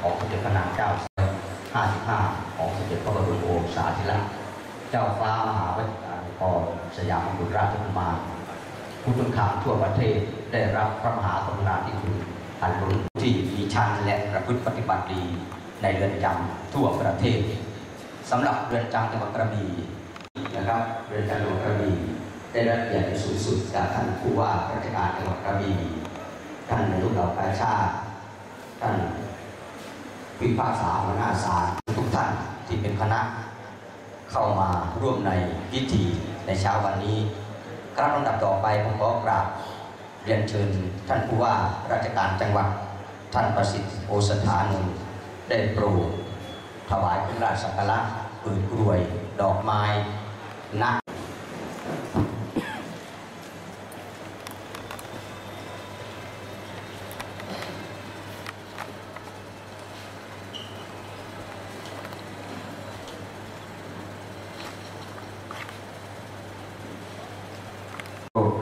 ของสมเด็จพระนางเจ้า55 ของสมเด็จพระบรมโอรสาธิราชเจ้าฟ้ามหาวิทยาลัยพรสยามกุฎราชกุมารผู้ต้องขังทั่วประเทศได้รับพระมหากรุณาธิคุณอันล้นที่มีชั้นและประพฤติปฏิบัติดีในเรือนจำทั่วประเทศสำหรับเรือนจำจังหวัดกระบี่นะครับเรือนจำจังหวัดกระบี่ได้รับเกียรติสูงสุดจากท่านผู้ว่าราชการจังหวัดกระบี่ท่านนายกเหล่ากาชาติท่าน วิพากษาหัวหน้าศาลทุกท่านที่เป็นคณะ เข้ามาร่วมในพิธีในเช้าวันนี้ครับลำดับต่อไปผมขอกราบเรียนเชิญท่านผู้ว่าราชการจังหวัดท่านประสิทธิ์โอสถานนได้โปรดถวายเป็นราชสักการะปืนกรวย ดอกไม้ณโ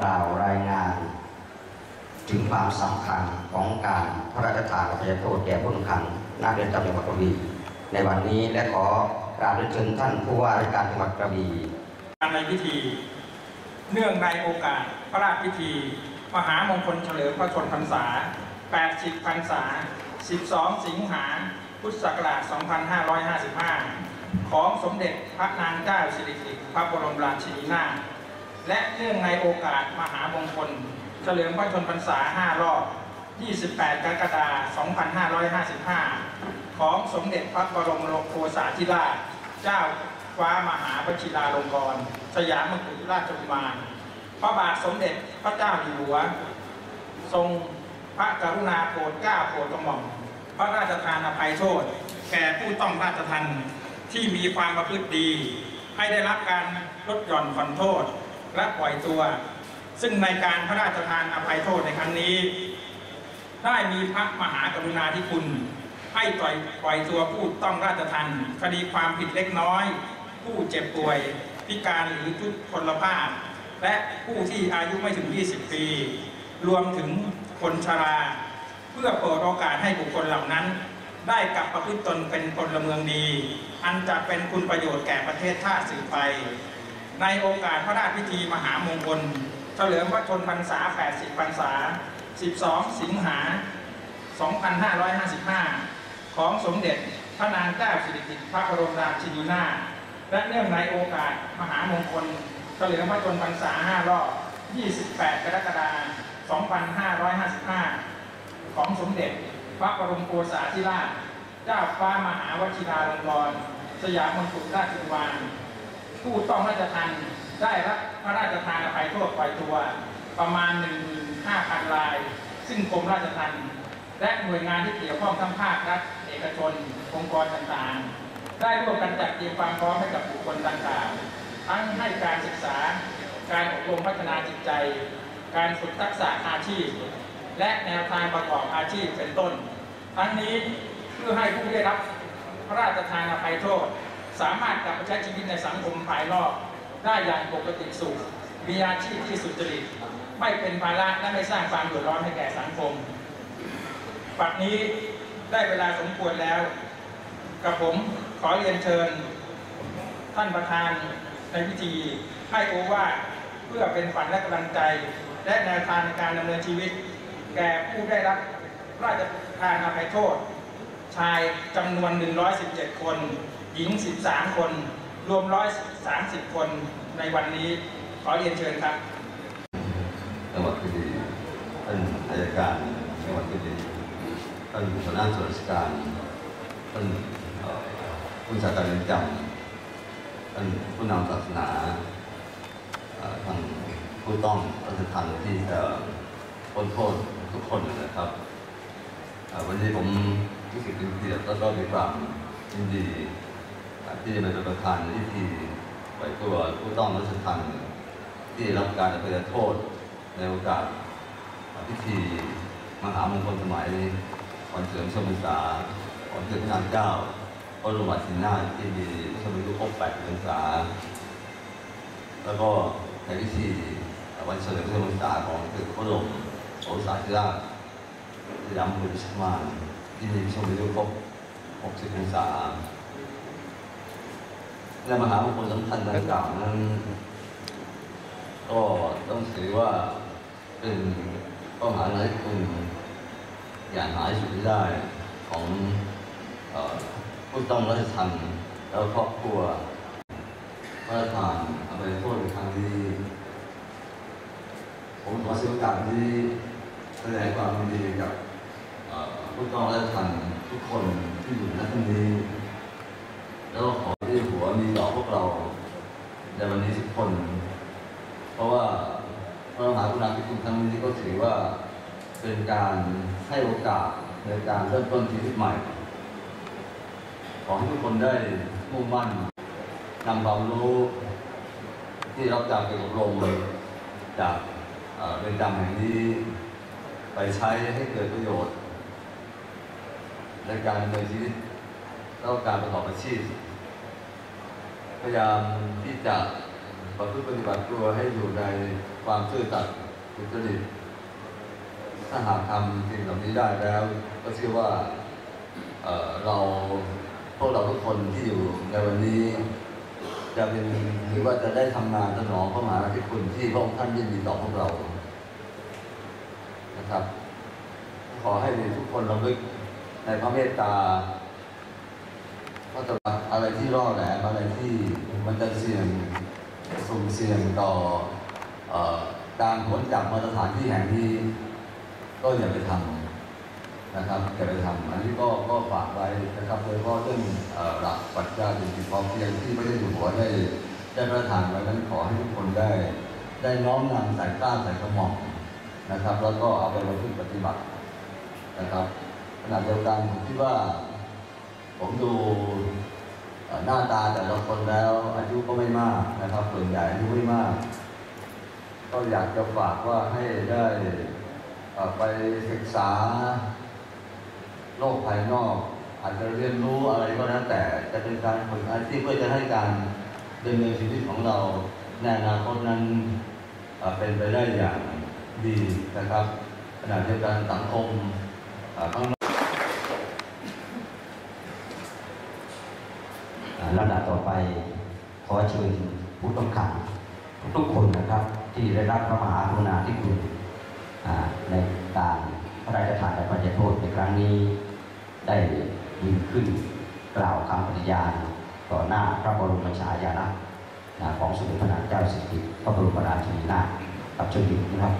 กล่าวรายงาน ถึงความสำคัญของการพระราชทานอภัยโทษแก่ผู้ต้องขังณเรือนจำจังหวัดกระบี่ในวันนี้และขอกราบเรียนเชิญท่านผู้ว่าราชการจังหวัดกระบี่การในพิธี เนื่องในโอกาสพระราชพิธี มหามงคลเฉลิมพระชนพรรษา 80 พรรษา 12 สิงหาพุทธศักราช 2555 ของสมเด็จพระนางเจ้าสิริกิติ์พระบรมราชินีนาถ และเนื่องในโอกาสมหามงคล เฉลิมพระชนพรรษา 5 รอบ 28 กรกฎาคม 2555 ของสมเด็จพระบรมโคสาธิราช เจ้าฟ้ามหาวชิราลงกรณ์สยามกุฎราชกุมาร พระบาทสมเด็จพระเจ้าอยู่หัว ทรงพระกรุณาโปรดเกล้าโปรดกระหม่อม พระราชทานอภัยโทษ แก่ผู้ต้องราชทันที่มีความประพฤติดี ให้ได้รับการลดหย่อนผ่อนโทษ และปล่อยตัว ซึ่งในการพระราชทานอภัยโทษในครั้งนี้ ได้มีพระมหากรุณาธิคุณ ให้ปล่อยปล่อยตัวผู้ต้องราชทันคดีความผิดเล็กน้อย ผู้เจ็บป่วย พิการหรือทุพพลภาพ และผู้ที่อายุไม่ถึง 20 ปี รวมถึงคนชรา เพื่อเปิดโอกาสให้บุคคลเหล่านั้นได้กลับประพฤติตนเป็นพลเมืองดี อันจะเป็นคุณประโยชน์แก่ประเทศชาติสืบไป ในโอกาสพระราชพิธีมหามงคล เฉลิมพระชนพรรษา 80 พรรษา 12 สิงหา 2555 ของสมเด็จพระนางเจ้าสิริกิติ์พระบรมราชินีนาถและเนื่องในโอกาสมหามงคล เฉลิมพระชนพรรษา 5 รอบ 28 กรกฎาคม 2555 ของสมเด็จพระบรมโอรสาธิราช เจ้าฟ้ามหาวชิราลงกรณ์สยามมงกุฎราชกุมาร ผู้ต้องราชทันได้รับพระราชทานอภัยโทษปล่อยตัว ประมาณ 15,000 ราย ซึ่งกรมราชทัณฑ์และหน่วยงานที่เกี่ยวข้องทั้งภาครัฐเอกชน องค์กรต่างๆ ได้ร่วมกันจัดเตรียมความพร้อมให้กับบุคคลต่างๆ ทั้งให้การศึกษา การอบรมพัฒนาจิตใจ การฝึกทักษะอาชีพ และแนวทางประกอบอาชีพเป็นต้น ทั้งนี้เพื่อให้ผู้ได้รับพระราชทานอภัยโทษ สามารถกลับไปใช้ชีวิตในสังคมภายนอกได้อย่างปกติสุข มีอาชีพที่สุจริต ไม่เป็นภาระและไม่สร้างความเดือดร้อนให้แก่สังคมปัจนี้ได้เวลาสมควรแล้ว กับผมขอเรียนเชิญ ท่านประธานในพิธีให้โอวาทเพื่อเป็นฝันและกำลังใจ และแนวทางในการดำเนินชีวิต แก่ผู้ได้รับพระราชทานอภัยโทษ ชายจำนวน 117 คน หญิง 13 คน รวม 130 คนในวันนี้ขอเรียนเชิญครับจังหวัดกระบี่ท่านอายการจังหวัดกระบี่ท่านหัวหน้าส่วนราชการท่านเอ่อผู้บัญชาการเรือนจำท่านผู้นำศาสนาท่านผู้ต้องรัชทันที่จะพ้นโทษทุกคนนะครับวันนี้ผมรู้สึกเป็นเกียรติแล้วก็มีความยินดี ที่เป็นประธานในพิธีปล่อยตัวผู้ต้องรัชทันที่รับการอภัยโทษในโอกาสพิธีมหามงคลสมัยวันเฉลิมชมพรรษาของสมเด็จพระนเจ้าพระบรมราชินนาที่มีพระชนมายุครบ8พรรษา แล้วก็ในพิธีวันเฉลิมพระชนมพรรษาของสมเด็จพระบรมโอสาธิราชสยามกุฎราชมารที่ชมอายุครบ60พรรษา และมหามงคลสำคัญดังกล่าวนั้น ก็ต้องถือว่าเป็นเป้าหมายในคุณอย่างหายสุดไม่ได้ของผู้ต้องรัชทันแล้วครอบครัวพระราชทานอภัยโทษในครั้งนี้ผมขอเสียโอกาสที่แสดงความยินดีกับผู้ต้องรัชทันทุกคนที่อยู่ณที่นี้แล้วขอ ที่หัวมีต่อพวกเราในวันนี้ทุกคน เพราะว่าพระมหากรุณาธิคุณครั้งนี้ก็ถือว่าเป็นการให้โอกาสในการเริ่มต้นชีวิตใหม่ ขอให้ทุกคนได้มุ่งมั่นนำความรู้ที่รับจากการอบรมจากเรือนจำแห่งนี้ ไปใช้ให้เกิดประโยชน์ ในการดำเนินชีวิตแล้วการประกอบอาชีพ พยายามที่จะประพฤติปฏิบัติตัวให้อยู่ในความซื่อสัตย์สุจริตถ้าหากทำสิ่งเหล่านี้ได้แล้ว ก็เชื่อว่าเเราพวกเราทุกคนที่อยู่ในวันนี้ จะเป็นหรือว่าจะได้ทำงานสนองพระมหากรุณาธิคุณที่พระองค์ท่านยินดีต่อพวกเรา นะครับ ขอให้ทุกคนเระลึกในพระเมตตา ก็จะอะไรที่ร่อแหลมอะไรที่มันจะเสี่ยงสุ่มเสี่ยงต่อการผลจากมาตรฐานที่แห่งนี้ ก็อย่าไปทำนะครับอย่าไปทำอันนี้ก็ก็ฝากไว้นะครับโดยเฉพาะเรื่องหลักปรัชญาเศรษฐกิจพอเพียงที่ไม่ได้อยู่หัวได้ได้ประทานไว้นั้นขอให้ทุกคนได้ ได้น้อมนำใส่กล้าใส่กระหม่อมนะครับ แล้วก็เอาไปประพฤติปฏิบัตินะครับขณะเดียวกันผมคิดว่า ผมดูหน้าตาแต่ละคนแล้วอายุก็ไม่มากนะครับ ส่วนใหญ่อายุไม่มาก ก็อยากจะฝากว่าให้ได้ไปศึกษาโลกภายนอก อาจจะเรียนรู้อะไรก็แล้วแต่จะเป็นการฝึกอาชีพเพื่อจะให้การดำเนินชีวิตของเราในอนาคตนั้นเป็นไปได้อย่างดีนะครับขณะเดียวกันสังคมเอ่อข้าง อ่า ลำดับต่อไป ขอเชิญผู้ต้องขังทุกคนนะครับ ที่ได้รับพระมหากรุณาธิคุณในการพระราชทานและพระราโทษในครั้งนี้ ได้ยืนขึ้นกล่าวคำปฏิญาณต่อหน้าพระบรมฉายาลักษณ์ของสมเด็จพระนางเจ้าสิริกิติ์พระบรมราชินีนาถกับเชิญหญิงนะครับ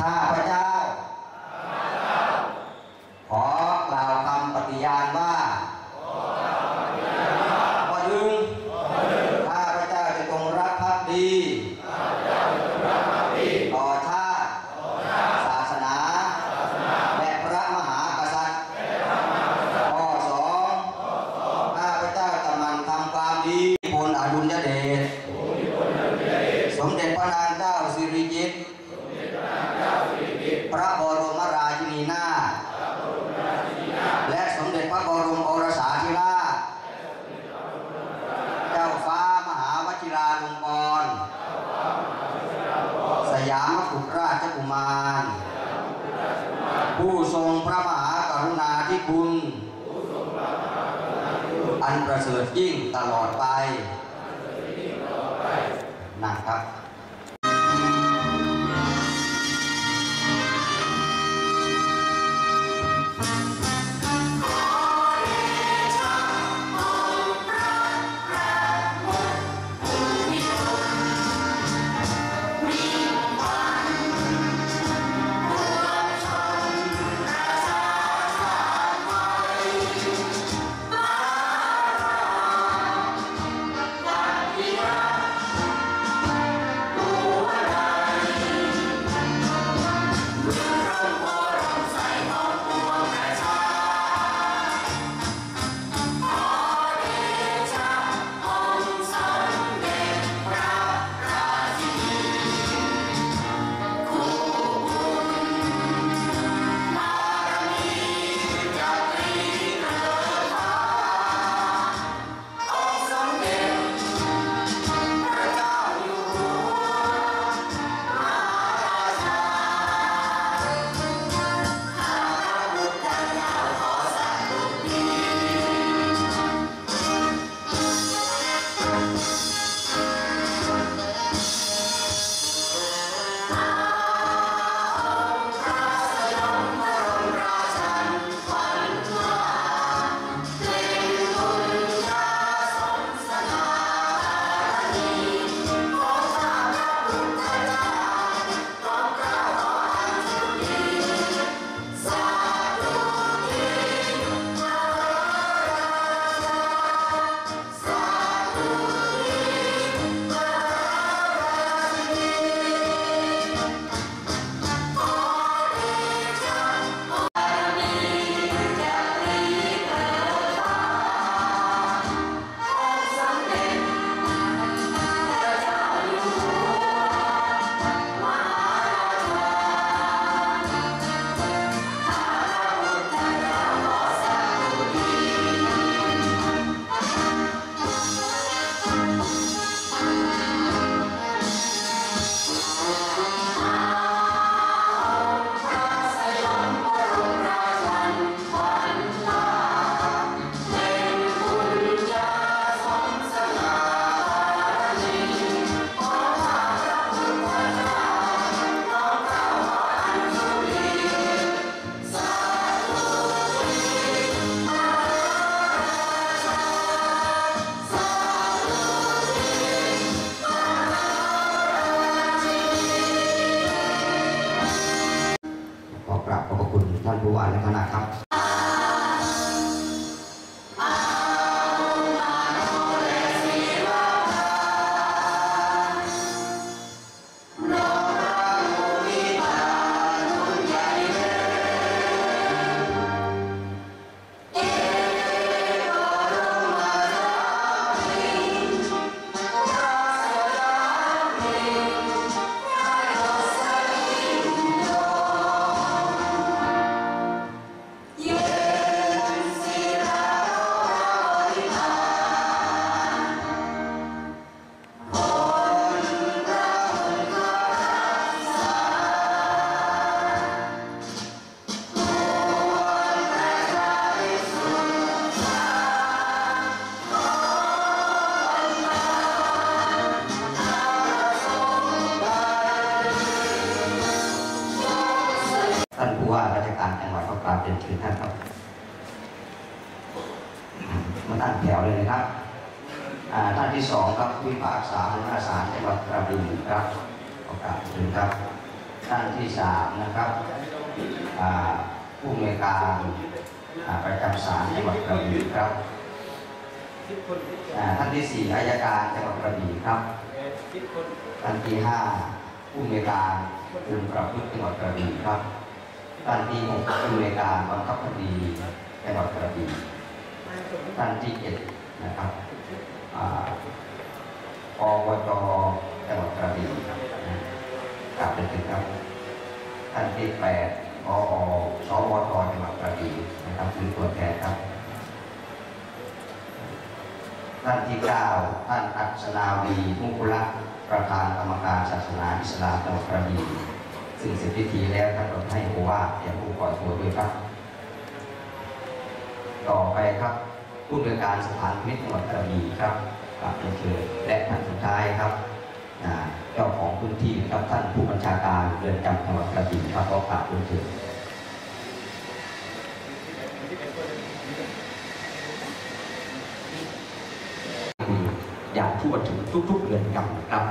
ข้าพเจ้า ขอกล่าวคำปฏิญาณว่าข้อหนึ่งข้าพเจ้าจะจงรักภักดีต่อชาติศาสนา และพระมหากษัตริย์ข้อสองข้าพเจ้าจะหมันทำความดีพลอดุลยเดชสมเด็จพระนางเจ้าสิริกิติ์ พระบรมราชินีนาถและสมเด็จพระบรมโอรสาธิราช เจ้าฟ้ามหาวชิราลงกรณ์สยามกุฎราชกุมาร ผู้ทรงพระมหากรุณาธิคุณ อันป ริฐยิ่งตลอดไป ว่าราชการจังหวัดก็กราบเรียนเชิญท่านครับมาตั้งแถวเลยนะครับท่านที่สองครับวิภาคษาหัวหน้าศาลจังหวัดกระบี่ครับขอกาบเชิญครับ ท่านที่สามนะครับผู้อำนวยการาประจำศาลจังหวัดกระบี่ครับท่านที่สี่อายการจังหวัดกระบี่ครับท่านที่ห้าผู้อำนวยการกรมประพฤติจังหวัดกระบี่ครับ ท่านที่หกผู้อำนวยการบังคับคดีจังหวัดกระบี่ท่านที่เจ็ดนะครับอ่าปวจจังหวัดกระบี่กลับไปถึงครับท่านที่แปดปอสวทจังหวัดกระบี่นะครับคือตัวแทนครับท่านที่เก้าท่านอัศนาวีมุคุละประธานกรรมการศาสนาอิสลามจังหวัดกระบี่ ซึ่งสร็จพิธีแล้วท่านก็ให้โอวาทแก่ผู้ก่อตัวด้วยครับ ต่อไปครับผู้บริการสถานพินิจจังหวัดกระบี่ครับกราบเรียนเชิญและท่านสุดท้ายครับเจ้าของพื้นที่ครับท่านผู้บัญชาการเรือนจำจังหวัดกระบี่ครับขอกราบเรียนเชิญอย่างทั่วถึงทุกๆเรือนจำครับ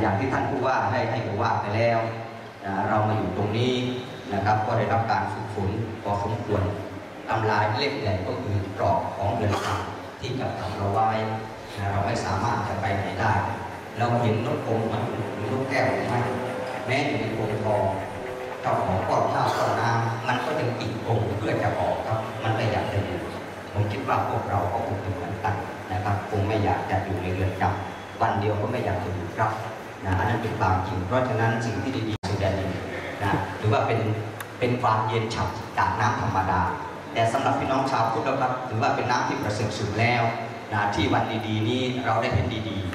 อย่างที่ท่านผู้ว่าได้ให้ผู้ว่าไปแล้ว อ่าเรามาอยู่ตรงนี้นะครับ ก็ได้รับการฝึกฝนพอสมควรตำรายเล่มใหญ่ก็คือกรอบของเรือนจำที่จัดทำเราไว้นะเราไม่สามารถจะไปไหนได้ เราเห็นนกกงมันหรือนกแก้วหรือไม่แม้อยู่ในกรงทองเจ้าของก้อนข้าวก้อนน้ำมันก็ยังปิดกรงเพื่อจะออกครับ มันไม่อยากจะอยู่ผมคิดว่าพวกเราก็คงเป็นเหมือนกันนะครับ คงไม่อยากจะอยู่ในเรือนจำวันเดียวก็ไม่อยากจะอยู่ครับ นะอันนั้นเป็นความจริง เพราะฉะนั้นสิ่งที่ดีๆสิ่งดหนึ่งนะถือว่าเป็นเป็นความเย็นฉ่ำจากน้ำธรรมดา แต่สำหรับพี่น้องชาวพุทธนะครับถือว่าเป็นน้ำที่ประเสริฐสุดแล้วนะที่วันดีๆนี้เราได้เห็นดีๆ